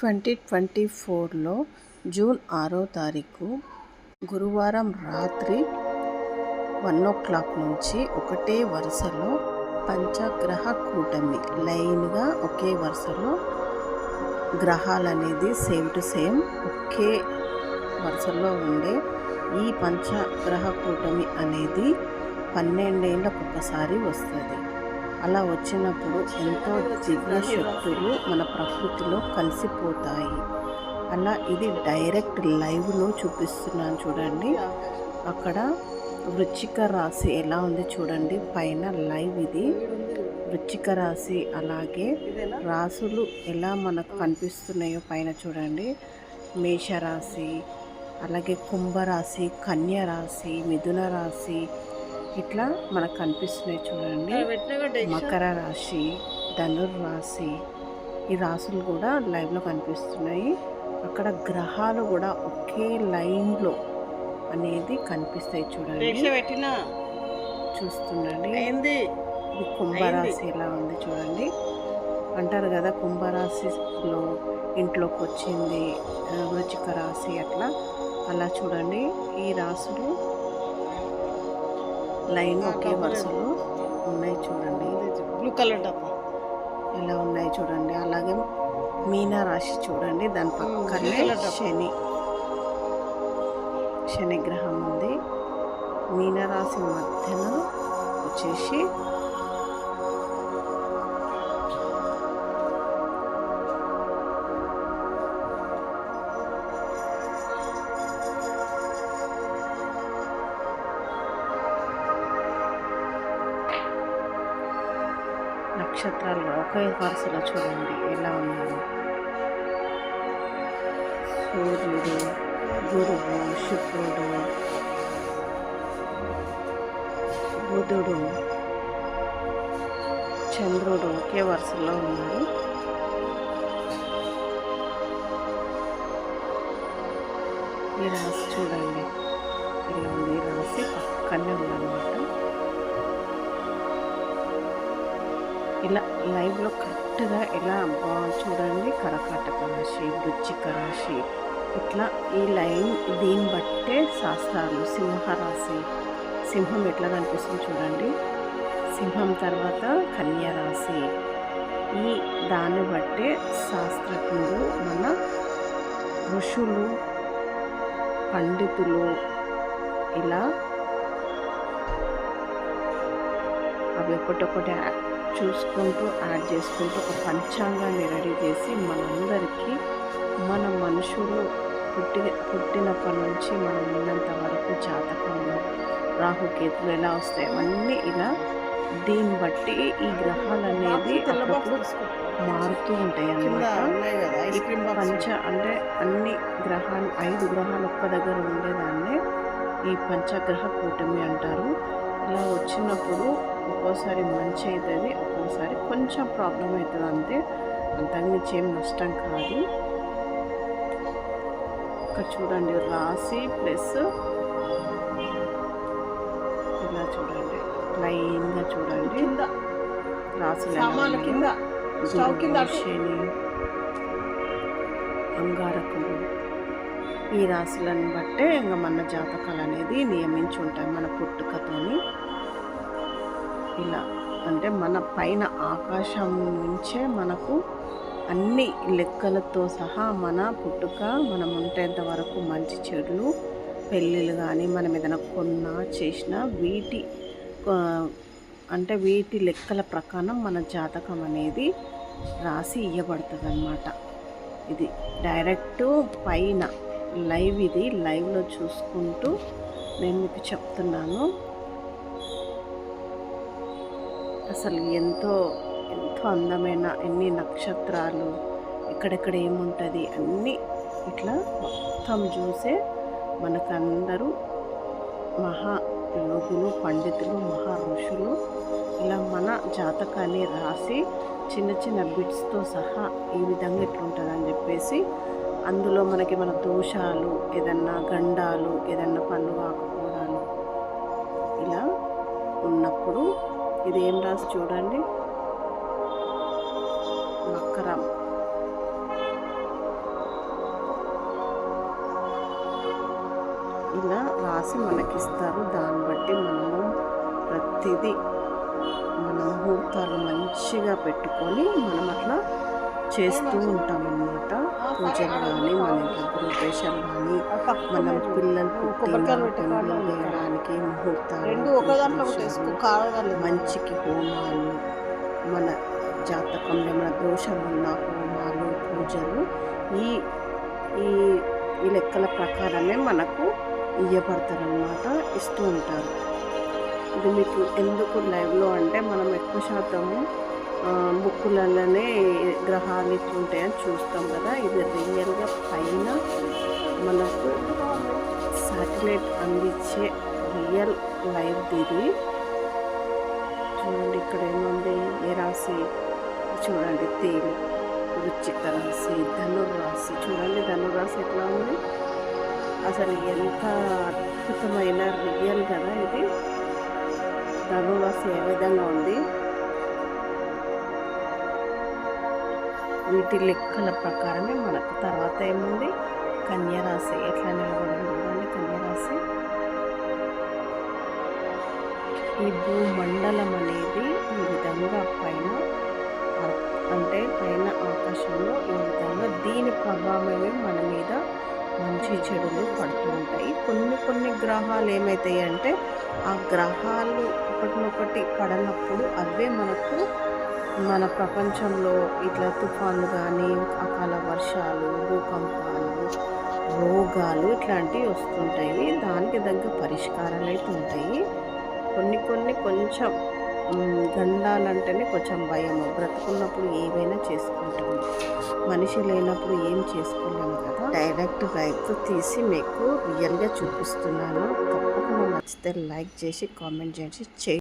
Twenty twenty ఫోర్లో June ఆరో తారీఖు గురువారం రాత్రి వన్ ఓ క్లాక్ నుంచి ఒకటే వరుసలో పంచగ్రహ కూటమి. లైన్గా ఒకే వరుసలో గ్రహాలు అనేది సేమ్ టు సేమ్ ఒకే వరుసలో ఉండే ఈ పంచగ్రహ కూటమి అనేది పన్నెండేళ్ళకు ఒకసారి వస్తుంది. అలా వచ్చినప్పుడు ఎంతో దివ్య శక్తులు మన ప్రకృతిలో కలిసిపోతాయి. అలా ఇది డైరెక్ట్ లైవ్లో చూపిస్తున్నాను చూడండి. అక్కడ వృచ్చిక రాశి ఎలా ఉంది చూడండి. పైన లైవ్ ఇది. వృచ్చిక రాశి అలాగే రాసులు ఎలా మనకు కనిపిస్తున్నాయో పైన చూడండి. మేషరాశి అలాగే కుంభరాశి కన్య రాశి మిథున రాశి ఇట్లా మనకు కనిపిస్తున్నాయి చూడండి. మకర రాశి ధనుర్రాశి ఈ రాశులు కూడా లైవ్లో కనిపిస్తున్నాయి. అక్కడ గ్రహాలు కూడా ఒకే లైన్లో అనేది కనిపిస్తాయి చూడండి. చూస్తుండండి. ఇది కుంభరాశి ఎలా ఉంది చూడండి. అంటారు కదా కుంభరాశిలో ఇంట్లోకి వచ్చింది వృచిక రాశి అట్లా. అలా చూడండి. ఈ రాశులు లైన్ ఒకే వరుసలో ఉన్నాయి చూడండి. బ్లూ కలర్ డబ్బా ఎలా ఉన్నాయి చూడండి. అలాగే మీనా రాశి చూడండి. దాని పక్కనే శని. శని గ్రహం ఉంది. మీనరాశి మధ్యన వచ్చేసి నక్షత్రాలు కూడా ఒకే వరుసలో చూడండి. ఎలా ఉన్నారు? సూర్యుడు గురువు శుక్రుడు. బుధుడు చంద్రుడు ఒకే వరుసలో ఉన్నారు. ఈ రాశి చూడండి. ఇలా ఉంది ఈ రాశి పక్కనే ఉన్నారు ఇలా లైవ్లో కరెక్ట్గా ఎలా బాగా చూడండి కరకాటక రాశి వృచ్చిక రాశి ఇట్లా ఈ లైన్ దీన్ని బట్టే శాస్త్రాలు సింహరాశి. సింహం ఎట్లా కనిపిస్తుంది చూడండి. సింహం తర్వాత కన్యరాశి. ఈ దాన్ని బట్టే శాస్త్రజ్ఞులు మన ఋషులు పండితులు ఇలా అవి ఒకటొకటి చూసుకుంటూ యాడ్ చేసుకుంటూ ఒక పంచాంగాన్ని రెడీ చేసి మనందరికీ మన మనుషులు పుట్టి పుట్టినప్పటి నుంచి మనం ఉన్నంత వరకు జాతకంలో రాహుకేతులు ఎలా వస్తాయి అవన్నీ ఇలా దీన్ని బట్టి ఈ గ్రహాలు అనేది అప్పుడప్పుడు మారుతూ ఉంటాయి అన్నమాట. పంచ అంటే అన్ని గ్రహాలు ఐదు గ్రహాలు ఒక్క దగ్గర ఉండేదాన్ని. ఈ పంచగ్రహ కూటమి అంటారు. ఇలా వచ్చినప్పుడు ఒక్కోసారి మంచి అవుతుంది ఒక్కోసారి కొంచెం ప్రాబ్లం అవుతుంది అంతే. అంతకుమించి ఏం నష్టం కాదు. ఇక్కడ చూడండి రాసి ప్లస్ ఇలా చూడండి లైన్గా చూడండి. సామాన్ల కింద. స్టవ్ కింద అటు. శని అంగారకుడు ఈ రాశులను బట్టే ఇంకా మన జాతకాలు అనేది నియమించి ఉంటాయి మన పుట్టుకతోని. ఇలా అంటే మన పైన ఆకాశం నుంచే మనకు అన్ని లెక్కలతో సహా మన పుట్టుక మనం ఉండేంత వరకు మంచి చెడులు పెళ్ళిళ్ళు కానీ మనం ఏదైనా కొన్నా చేసినా వీటి అంటే వీటి లెక్కల ప్రకారం మన జాతకం అనేది రాసి ఇవ్వబడుతుంది అన్నమాట ఇది డైరెక్ట్ పైన లైవ్ ఇది లైవ్లో చూసుకుంటూ నేను మీకు చెప్తున్నాను. అసలు ఎంతో ఎంతో అందమైన ఎన్ని నక్షత్రాలు ఎక్కడెక్కడ ఏముంటుంది అన్నీ ఇట్లా మొత్తం చూసే మనకందరూ మహా యోగులు పండితులు మహా ఋషులు ఇలా మన జాతకాన్ని రాసి చిన్న చిన్న బిట్స్తో సహా ఈ విధంగా ఇట్లుంటుందని చెప్పేసి అందులో మనకి మన దోషాలు ఏదన్నా గండాలు ఏదన్నా పనులు కాకపోవడాలు ఇలా ఉన్నప్పుడు ఇది ఏం రాసి చూడండి. మకరం. ఇలా రాసి మనకిస్తారు. దాన్ని బట్టి మనము ప్రతిదీ మన ముహూర్తాలు మంచిగా పెట్టుకొని మనం అట్లా చేస్తూ ఉంటామన్నమాట. పూజలు కానీ మన గృహప్రవేశాలు కానీ మనం పిల్లలు పుట్టిన వేయడానికి ముహూర్తాలు రెండు ఒక దాంట్లో ఒకటి వేసుకో. కావాలి మంచికి హోమాలు మన జాతకంలో మన దోషం ఉన్న హోమాలు పూజలు ఈ ఈ ఈ లెక్కల ప్రకారమే మనకు ఇయ్యబడతారనమాట ఇస్తూ ఉంటారు. ఇది మీకు ఎందుకు లైవ్లో అంటే మనం ఎక్కువ శాతము బుక్కులలోనే గ్రహాలు ఇట్లుంటాయని చూస్తాం కదా. ఇది రియల్గా పైన మనకు సాటిలైట్ అందించే రియల్ లైవ్ ఇది. చూడండి ఇక్కడ ఏముంది? ఏ రాశి? చూడండి తేలి వృచ్చిక రాశి ధనుర్రాశి. చూడండి ధనుర్రాశి ఎట్లా ఉంది? అసలు ఎంత అద్భుతమైన రియల్ కదా ఇది. ధనుర్రాశి ఏ విధంగా ఉంది? వీటి లెక్కల ప్రకారమే మనకు తర్వాత ఏముంది? కన్యరాశి ఎట్లా నిలబడింది చూడండి. కన్యరాశి ఈ భూమండలం అనేది ఈ విధంగా పైన అంటే పైన ఆకాశంలో ఈ విధంగా దీని ప్రభావమే మన మీద మంచి చెడులు పడుతూ ఉంటాయి. కొన్ని కొన్ని గ్రహాలు ఏమవుతాయి అంటే ఆ గ్రహాలు ఒకటినొకటి పడనప్పుడు అవే మనకు మన ప్రపంచంలో ఇట్లా తుఫాన్లు కానీ అకాల వర్షాలు భూకంపాలు రోగాలు ఇట్లాంటివి వస్తుంటాయి. దానికి తగ్గ పరిష్కారాలు అయితే ఉంటాయి. కొన్ని కొన్ని కొంచెం గండాలంటేనే కొంచెం భయము. బ్రతుకున్నప్పుడు ఏవైనా చేసుకుంటాము. మనిషి లేనప్పుడు ఏం చేసుకోలేము కదా. డైరెక్ట్ రైతు తీసి మీకు రియల్గా చూపిస్తున్నాను. తప్పకుండా నచ్చితే లైక్ చేసి కామెంట్ చేసి చే